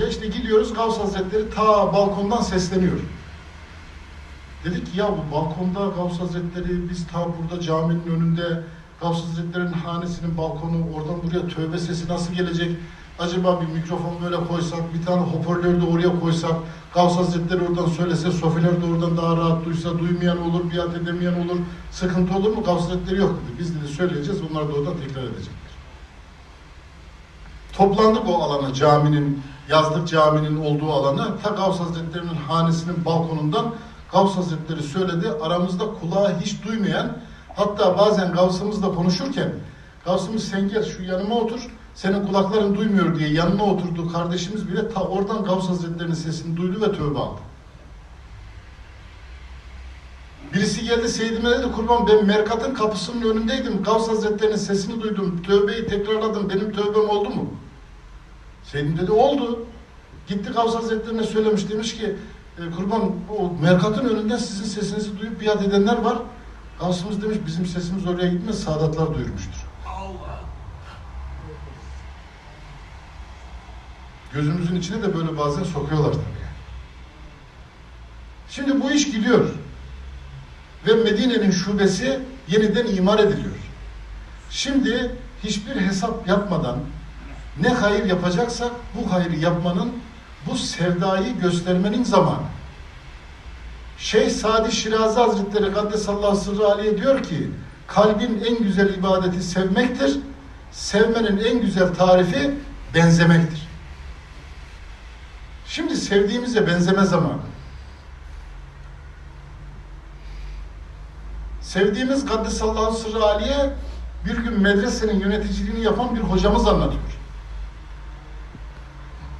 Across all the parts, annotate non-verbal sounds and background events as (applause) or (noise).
olunca işte gidiyoruz Gavs Hazretleri ta balkondan sesleniyor. Dedik ki ya bu balkonda Gavs Hazretleri biz ta burada caminin önünde Gavs Hazretleri'nin hanesinin balkonu oradan buraya tövbe sesi nasıl gelecek? Acaba bir mikrofon böyle koysak, bir tane hoparlör de oraya koysak, Gavs Hazretleri oradan söylese, sofiler de oradan daha rahat duysa, duymayan olur, biat edemeyen olur, sıkıntı olur mu? Gavs Hazretleri yok dedi. Biz dedi söyleyeceğiz, onlar da oradan tekrar edecekler. Toplandık o alana, caminin, yazlık caminin olduğu alana. Ta Gavs Hazretleri'nin hanesinin balkonundan Gavs Hazretleri söyledi. Aramızda kulağı hiç duymayan, hatta bazen Gavs'ımızla konuşurken, Gavs'ımız sen gel şu yanıma otur, senin kulakların duymuyor diye yanına oturdu kardeşimiz bile ta oradan Gavs Hazretleri'nin sesini duydu ve tövbe aldı. Birisi geldi Seyyidime dedi kurban ben Merkat'ın kapısının önündeydim. Gavs Hazretleri'nin sesini duydum. Tövbeyi tekrarladım. Benim tövbem oldu mu? Seyyidim dedi oldu. Gitti Gavs Hazretleri'ne söylemiş demiş ki e, kurban o Merkat'ın önünden sizin sesinizi duyup biat edenler var. Gavs'ımız demiş bizim sesimiz oraya gitmez Sadatlar duyurmuştur. Allah. Gözümüzün içine de böyle bazen sokuyorlar tabii. Şimdi bu iş gidiyor. Ve Medine'nin şubesi yeniden imar ediliyor. Şimdi hiçbir hesap yapmadan ne hayır yapacaksak bu hayrı yapmanın, bu sevdayı göstermenin zamanı. Şeyh Sadi Şirazi Hazretleri Kaddesallahu sırrı aliye diyor ki kalbin en güzel ibadeti sevmektir. Sevmenin en güzel tarifi benzemektir. Şimdi sevdiğimize benzeme zamanı. Sevdiğimiz Kaddesallahu sırrı aliye bir gün medresenin yöneticiliğini yapan bir hocamız anlatıyor.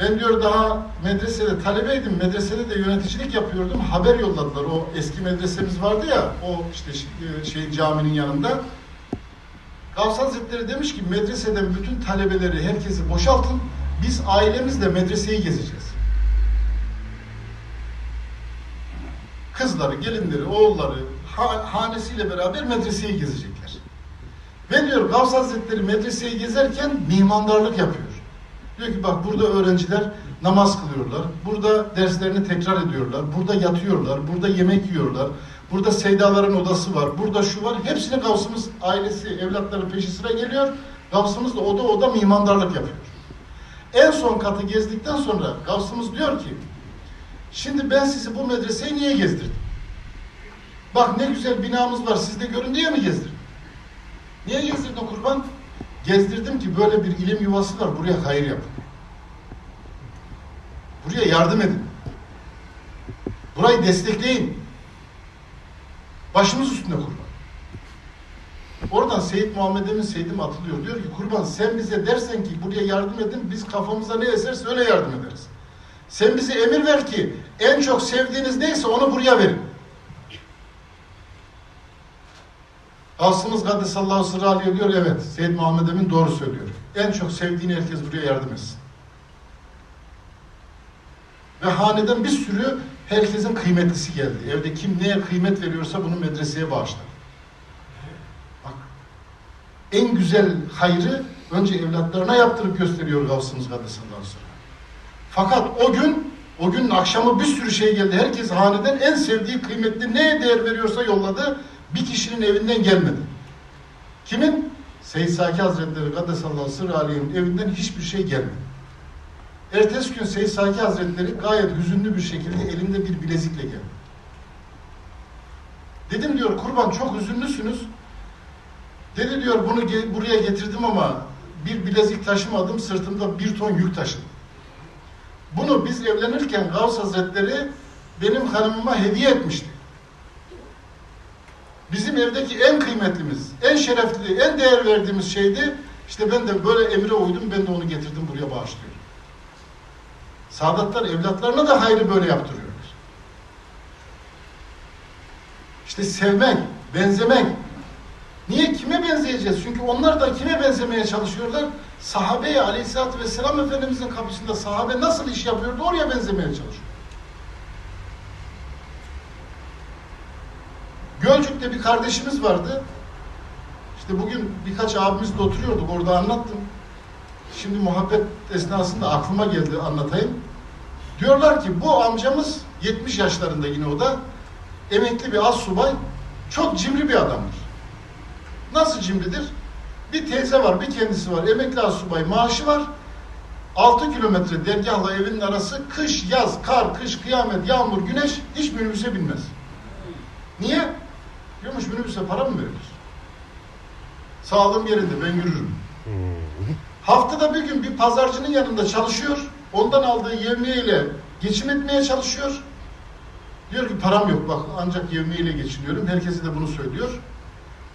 Ben diyor daha medresede talebeydim, medresede de yöneticilik yapıyordum. Haber yolladılar. O eski medresemiz vardı ya, o işte şey, şey caminin yanında. Gavs Hazretleri demiş ki medreseden bütün talebeleri, herkesi boşaltın. Biz ailemizle medreseyi gezeceğiz. Kızları, gelinleri, oğulları, ha- hanesiyle beraber medreseyi gezecekler. Ve diyor Gavs Hazretleri medreseyi gezerken mimandarlık yapıyor. Diyor ki bak burada öğrenciler namaz kılıyorlar. Burada derslerini tekrar ediyorlar. Burada yatıyorlar. Burada yemek yiyorlar. Burada Seydaların odası var. Burada şu var. Hepsini Gavsımız ailesi, evlatları peşi sıra geliyor. Gavsımız da oda oda mimandarlık yapıyor. En son katı gezdikten sonra Gavsımız diyor ki Şimdi ben sizi bu medreseyi niye gezdirdim? Bak ne güzel binamız var sizde görün diye mi gezdirdim? Niye gezdirdin kurban? Gezdirdim ki böyle bir ilim yuvası var buraya hayır yapın. Buraya yardım edin. Burayı destekleyin. Başımız üstünde kurban. Oradan Seyyid Muhammed Emin Seyyidim atılıyor. Diyor ki kurban sen bize dersen ki buraya yardım edin biz kafamıza ne eserse öyle yardım ederiz. Sen bize emir ver ki en çok sevdiğiniz neyse onu buraya verin. Aslımız Kaddesallahu sırrı alıyor diyor evet Seyyid Muhammed Emin doğru söylüyor. En çok sevdiğini herkes buraya yardım etsin. Ve haneden bir sürü herkesin kıymetlisi geldi. Evde kim neye kıymet veriyorsa bunu medreseye bağışladı. Bak en güzel hayrı önce evlatlarına yaptırıp gösteriyor Gavsımız Kaddesallahu sırrı. Fakat o gün, o günün akşamı bir sürü şey geldi. Herkes haneden en sevdiği kıymetli neye değer veriyorsa yolladı. Bir kişinin evinden gelmedi. Kimin? Seyyid Saki Hazretleri Kaddesallahu Sırrı Aliye'nin evinden hiçbir şey gelmedi. Ertesi gün Seyyid Saki Hazretleri gayet hüzünlü bir şekilde elinde bir bilezikle geldi. Dedim diyor kurban çok hüzünlüsünüz. Dedi diyor bunu ge- buraya getirdim ama bir bilezik taşımadım sırtımda bir ton yük taşıdım. Bunu biz evlenirken Gavs Hazretleri benim hanımıma hediye etmişti. Bizim evdeki en kıymetlimiz, en şerefli, en değer verdiğimiz şeydi. İşte ben de böyle emre uydum, ben de onu getirdim buraya bağışlıyorum. Sadatlar evlatlarına da hayrı böyle yaptırıyorlar. İşte sevmek, benzemek. Niye? Kime benzeyeceğiz? Çünkü onlar da kime benzemeye çalışıyorlar? Sahabeye aleyhissalatü vesselam Efendimizin kapısında sahabe nasıl iş yapıyordu oraya benzemeye çalışıyor. Gölcük'te bir kardeşimiz vardı. İşte bugün birkaç abimizle oturuyorduk orada anlattım. şimdi muhabbet esnasında aklıma geldi anlatayım. Diyorlar ki bu amcamız 70 yaşlarında yine o da emekli bir az subay çok cimri bir adamdır. Nasıl cimridir? Bir teyze var, bir kendisi var. Emekli az subay maaşı var. 6 kilometre dergahla evinin arası kış, yaz, kar, kış, kıyamet, yağmur, güneş hiç minibüse binmez. Niye? Diyormuş minibüse para mı verilir? Sağlığım yerinde ben yürürüm. Haftada bir gün bir pazarcının yanında çalışıyor. Ondan aldığı yevmiyeyle geçim etmeye çalışıyor. Diyor ki param yok bak ancak yevmiyeyle geçiniyorum. Herkese de bunu söylüyor.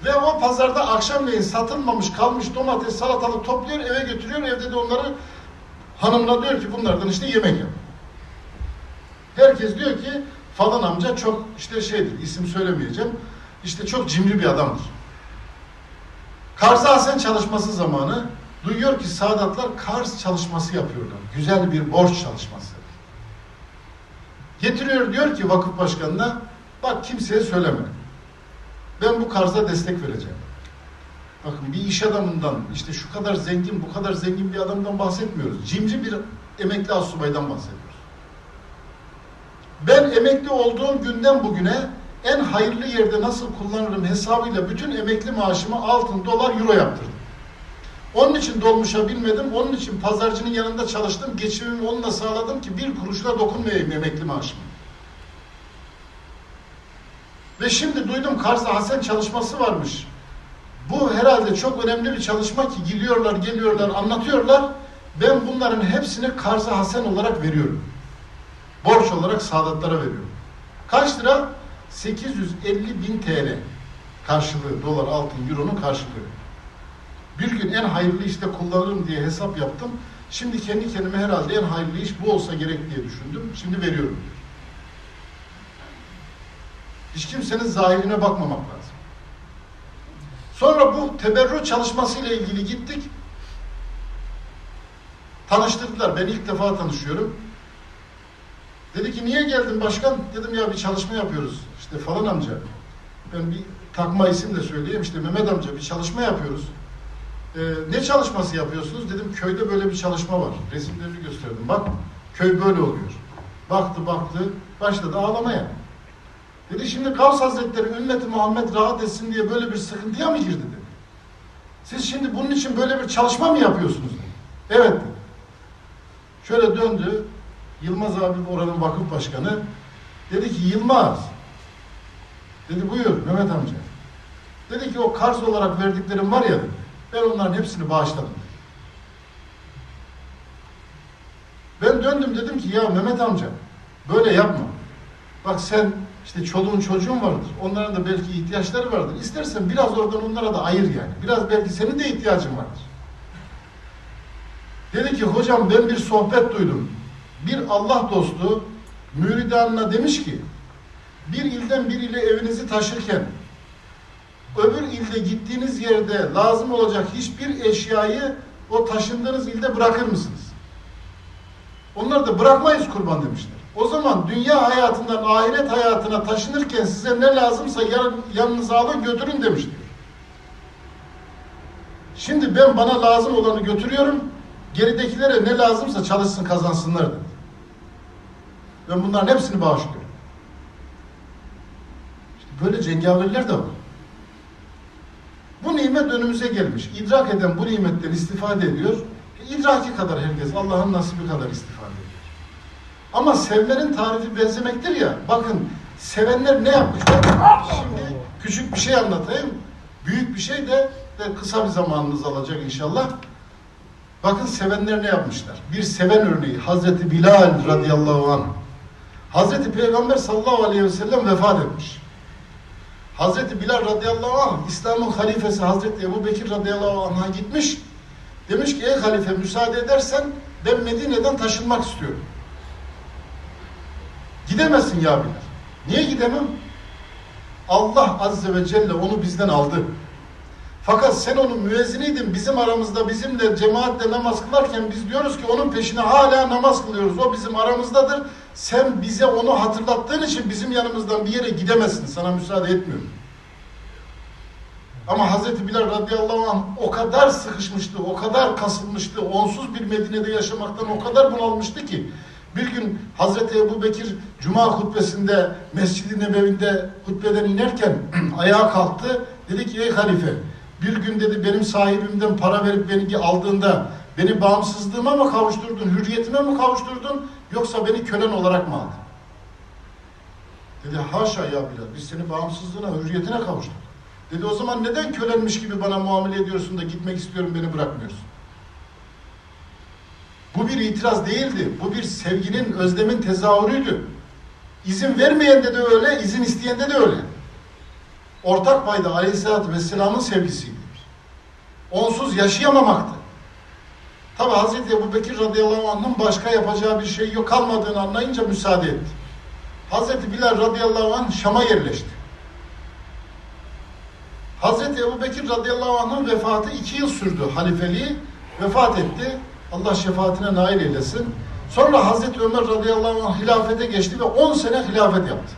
Ve o pazarda akşamleyin satılmamış kalmış domates salatalık topluyor eve götürüyor. Evde de onları hanımla diyor ki bunlardan işte yemek yap. Herkes diyor ki falan amca çok işte şeydir isim söylemeyeceğim. İşte çok cimri bir adamdır. Kars Hasen çalışması zamanı duyuyor ki Sadatlar Kars çalışması yapıyorlar. Güzel bir borç çalışması. Getiriyor diyor ki vakıf başkanına bak kimseye söyleme. Ben bu Kars'a destek vereceğim. Bakın bir iş adamından işte şu kadar zengin bu kadar zengin bir adamdan bahsetmiyoruz. Cimri bir emekli asubaydan bahsediyoruz. Ben emekli olduğum günden bugüne en hayırlı yerde nasıl kullanırım hesabıyla bütün emekli maaşımı altın, dolar, euro yaptırdım. Onun için dolmuşa binmedim, onun için pazarcının yanında çalıştım, geçimimi onunla sağladım ki bir kuruşla dokunmayayım emekli maaşıma. Ve şimdi duydum Kars'ta Hasen çalışması varmış. Bu herhalde çok önemli bir çalışma ki gidiyorlar, geliyorlar, anlatıyorlar. Ben bunların hepsini Kars'a Hasen olarak veriyorum. Borç olarak Sadatlara veriyorum. Kaç lira? 850 bin TL karşılığı, dolar, altın, euronun karşılığı. Bir gün en hayırlı işte kullanırım diye hesap yaptım. Şimdi kendi kendime herhalde en hayırlı iş bu olsa gerek diye düşündüm. Şimdi veriyorum diyor. Hiç kimsenin zahirine bakmamak lazım. Sonra bu teberrü çalışmasıyla ilgili gittik. Tanıştırdılar. Ben ilk defa tanışıyorum. Dedi ki niye geldin başkan? Dedim ya bir çalışma yapıyoruz. İşte falan amca. Ben bir takma isim de söyleyeyim. İşte Mehmet amca bir çalışma yapıyoruz. Ee, ne çalışması yapıyorsunuz? Dedim köyde böyle bir çalışma var. Resimlerini gösterdim. Bak köy böyle oluyor. Baktı baktı başladı ağlamaya. Dedi şimdi Gavs Hazretleri ümmeti Muhammed rahat etsin diye böyle bir sıkıntıya mı girdi dedi. Siz şimdi bunun için böyle bir çalışma mı yapıyorsunuz. Evet dedi. Şöyle döndü. Yılmaz abi oranın vakıf başkanı. Dedi ki Yılmaz. Dedi buyur Mehmet amca. Dedi ki o karz olarak verdiklerim var ya. Ben onların hepsini bağışladım. Ben döndüm dedim ki ya Mehmet amca böyle yapma. Bak sen işte çoluğun çocuğun vardır. Onların da belki ihtiyaçları vardır. İstersen biraz oradan onlara da ayır yani. Biraz belki senin de ihtiyacın vardır. Dedi ki hocam ben bir sohbet duydum. Bir Allah dostu müridanına demiş ki bir ilden bir ile evinizi taşırken öbür ilde gittiğiniz yerde lazım olacak hiçbir eşyayı o taşındığınız ilde bırakır mısınız? Onlar da bırakmayız kurban demişler. O zaman dünya hayatından ahiret hayatına taşınırken size ne lazımsa yan, yanınıza alın götürün demiş diyor. Şimdi ben bana lazım olanı götürüyorum. Geridekilere ne lazımsa çalışsın kazansınlar dedi. Ben bunların hepsini bağışlıyorum. Böyle cengaverler de var. Bu nimet önümüze gelmiş. İdrak eden bu nimetten istifade ediyor. E, idraki kadar herkes Allah'ın nasibi kadar istifade ediyor. Ama sevmenin tarifi benzemektir ya. Bakın sevenler ne yapmışlar? Şimdi küçük bir şey anlatayım. Büyük bir şey de, de kısa bir zamanınız alacak inşallah. Bakın sevenler ne yapmışlar? Bir seven örneği Hazreti Bilal radıyallahu anh. Hazreti Peygamber sallallahu aleyhi ve sellem vefat etmiş. Hazreti Bilal radıyallahu anh İslam'ın halifesi Hazreti Ebu Bekir radıyallahu anh'a gitmiş. Demiş ki ey halife müsaade edersen ben Medine'den taşınmak istiyorum. Gidemezsin ya Bilal. Niye gidemem? Allah azze ve celle onu bizden aldı. Fakat sen onun müezziniydin. Bizim aramızda bizimle cemaatle namaz kılarken biz diyoruz ki onun peşine hala namaz kılıyoruz. O bizim aramızdadır. Sen bize onu hatırlattığın için bizim yanımızdan bir yere gidemezsin. Sana müsaade etmiyorum. Ama Hazreti Bilal radıyallahu anh o kadar sıkışmıştı, o kadar kasılmıştı, onsuz bir Medine'de yaşamaktan o kadar bunalmıştı ki bir gün Hazreti Ebu Bekir Cuma hutbesinde Mescid-i Nebevi'nde hutbeden inerken (clears throat) ayağa kalktı. Dedi ki ey halife bir gün dedi benim sahibimden para verip beni aldığında beni bağımsızlığıma mı kavuşturdun, hürriyetime mi kavuşturdun yoksa beni kölen olarak mı aldın? Dedi haşa ya Bilal biz seni bağımsızlığına, hürriyetine kavuştuk. Dedi o zaman neden kölenmiş gibi bana muamele ediyorsun da gitmek istiyorum beni bırakmıyorsun? Bu bir itiraz değildi. Bu bir sevginin, özlemin tezahürüydü. İzin vermeyende de öyle, izin isteyende de öyle. Ortak payda Aleyhisselatü Vesselam'ın sevgisiydi. Onsuz yaşayamamaktı. Tabi Hazreti Ebu Bekir radıyallahu anh'ın başka yapacağı bir şey yok kalmadığını anlayınca müsaade etti. Hazreti Bilal radıyallahu anh Şam'a yerleşti. Hazreti Ebu Bekir radıyallahu anh'ın vefatı iki yıl sürdü halifeliği. Vefat etti. Allah şefaatine nail eylesin. Sonra Hazreti Ömer radıyallahu anh hilafete geçti ve 10 sene hilafet yaptı.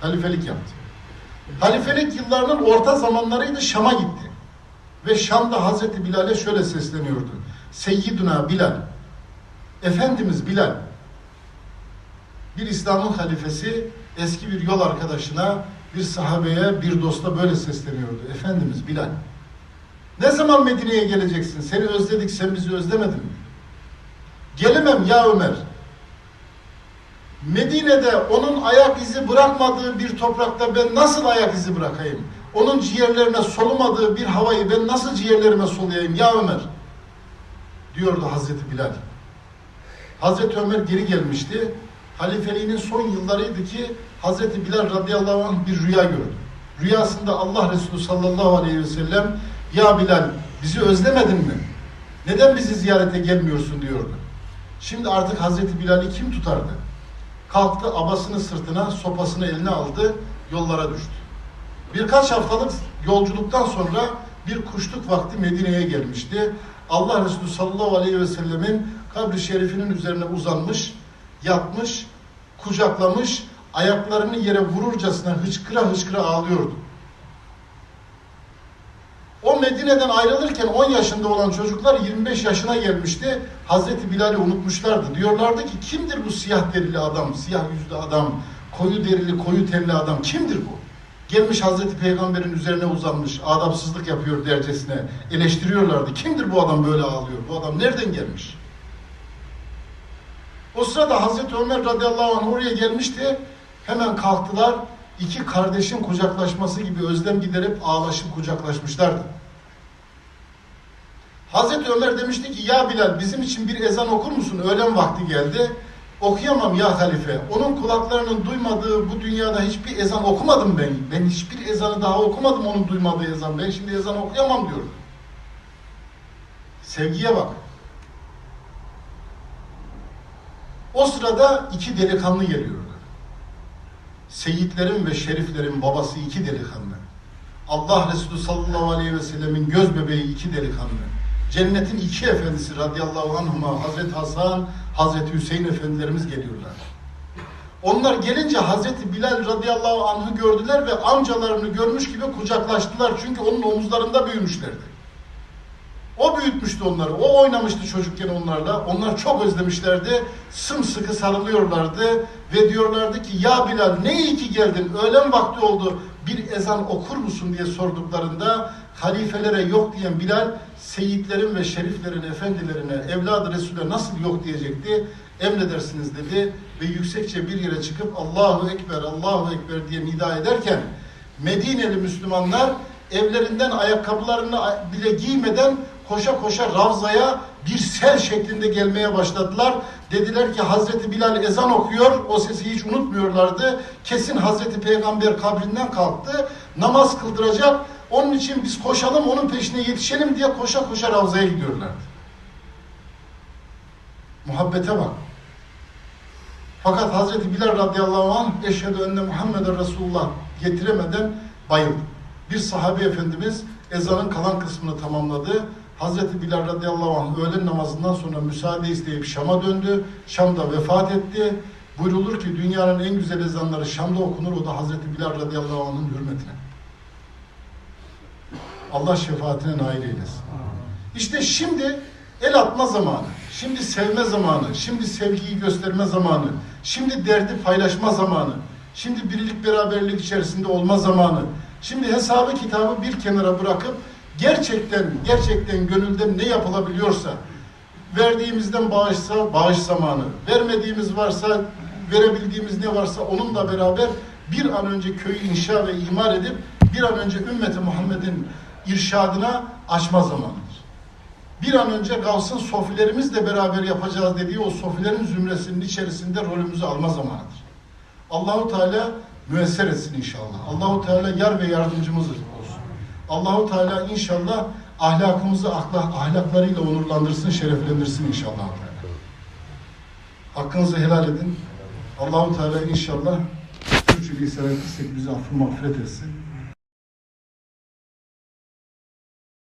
Halifelik yaptı. Halifelik yıllarının orta zamanlarıydı Şam'a gitti. Ve Şam'da Hazreti Bilal'e şöyle sesleniyordu. Seyyiduna Bilal. Efendimiz Bilal. Bir İslam'ın halifesi eski bir yol arkadaşına, bir sahabeye, bir dosta böyle sesleniyordu. Efendimiz Bilal. Ne zaman Medine'ye geleceksin? Seni özledik, sen bizi özlemedin mi? Gelemem ya Ömer. Medine'de onun ayak izi bırakmadığı bir toprakta ben nasıl ayak izi bırakayım? Onun ciğerlerine solumadığı bir havayı ben nasıl ciğerlerime soluyayım ya Ömer? Diyordu Hazreti Bilal. Hazreti Ömer geri gelmişti. Halifeliğinin son yıllarıydı ki Hazreti Bilal radıyallahu anh bir rüya gördü. Rüyasında Allah Resulü sallallahu aleyhi ve sellem ya Bilal bizi özlemedin mi? Neden bizi ziyarete gelmiyorsun diyordu. Şimdi artık Hazreti Bilal'i kim tutardı? Kalktı abasını sırtına, sopasını eline aldı, yollara düştü. Birkaç haftalık yolculuktan sonra bir kuşluk vakti Medine'ye gelmişti. Allah Resulü sallallahu aleyhi ve sellemin kabri şerifinin üzerine uzanmış, yatmış, kucaklamış, ayaklarını yere vururcasına hıçkıra hıçkıra ağlıyordu. O Medine'den ayrılırken 10 yaşında olan çocuklar 25 yaşına gelmişti. Hazreti Bilal'i unutmuşlardı. Diyorlardı ki kimdir bu siyah derili adam, siyah yüzlü adam, koyu derili, koyu tenli adam kimdir bu? Gelmiş Hazreti Peygamber'in üzerine uzanmış, adapsızlık yapıyor dercesine. Eleştiriyorlardı. Kimdir bu adam böyle ağlıyor? Bu adam nereden gelmiş? O sırada Hazreti Ömer radıyallahu anh oraya gelmişti. Hemen kalktılar. İki kardeşin kucaklaşması gibi özlem giderip ağlaşıp kucaklaşmışlardı. Hazreti Ömer demişti ki ya Bilal bizim için bir ezan okur musun? Öğlen vakti geldi. Okuyamam ya halife. Onun kulaklarının duymadığı bu dünyada hiçbir ezan okumadım ben. Ben hiçbir ezanı daha okumadım onun duymadığı ezan. Ben şimdi ezan okuyamam diyor. Sevgiye bak. O sırada iki delikanlı geliyordu. Seyitlerin ve şeriflerin babası iki delikanlı. Allah Resulü sallallahu aleyhi ve sellemin göz bebeği iki delikanlı. Cennetin iki efendisi radıyallahu anhuma Hazreti Hasan, Hazreti Hüseyin efendilerimiz geliyorlar. Onlar gelince Hazreti Bilal radıyallahu anh'ı gördüler ve amcalarını görmüş gibi kucaklaştılar. Çünkü onun omuzlarında büyümüşlerdi. O büyütmüştü onları. O oynamıştı çocukken onlarla. Onlar çok özlemişlerdi. Sımsıkı sarılıyorlardı. Ve diyorlardı ki ya Bilal ne iyi ki geldin. Öğlen vakti oldu. Bir ezan okur musun diye sorduklarında halifelere yok diyen Bilal seyitlerin ve şeriflerin efendilerine evladı Resul'e nasıl yok diyecekti. Emredersiniz dedi ve yüksekçe bir yere çıkıp Allahu Ekber, Allahu Ekber diye nida ederken Medineli Müslümanlar evlerinden ayakkabılarını bile giymeden koşa koşa Ravza'ya bir sel şeklinde gelmeye başladılar. Dediler ki Hazreti Bilal ezan okuyor. O sesi hiç unutmuyorlardı. Kesin Hazreti Peygamber kabrinden kalktı. Namaz kıldıracak. Onun için biz koşalım, onun peşine yetişelim diye koşa koşa Ravza'ya gidiyorlardı. Muhabbete bak. Fakat Hazreti Bilal radıyallahu anh eşhedü enne Muhammeden Resulullah getiremeden bayıldı. Bir sahabe efendimiz ezanın kalan kısmını tamamladı. Hazreti Bilal radıyallahu anh öğlen namazından sonra müsaade isteyip Şam'a döndü. Şam'da vefat etti. Buyrulur ki dünyanın en güzel ezanları Şam'da okunur. O da Hazreti Bilal radıyallahu anh'ın hürmetine. Allah şefaatine nail eylesin. İşte şimdi el atma zamanı, şimdi sevme zamanı, şimdi sevgiyi gösterme zamanı, şimdi derdi paylaşma zamanı, şimdi birlik beraberlik içerisinde olma zamanı, şimdi hesabı kitabı bir kenara bırakıp gerçekten gerçekten gönülden ne yapılabiliyorsa verdiğimizden bağışsa bağış zamanı, vermediğimiz varsa verebildiğimiz ne varsa onunla beraber bir an önce köyü inşa ve imar edip bir an önce ümmeti Muhammed'in irşadına açma zamanıdır. Bir an önce Gavs'ın sofilerimizle beraber yapacağız dediği o sofilerin zümresinin içerisinde rolümüzü alma zamanıdır. Allahu Teala müesser etsin inşallah. Allahu Teala yar ve yardımcımız olsun. Allahu Teala inşallah ahlakımızı ahlak, ahlaklarıyla onurlandırsın, şereflendirsin inşallah. Hakkınızı helal edin. Allahu Teala inşallah Türkçülüğü seven bizi affı mağfiret etsin.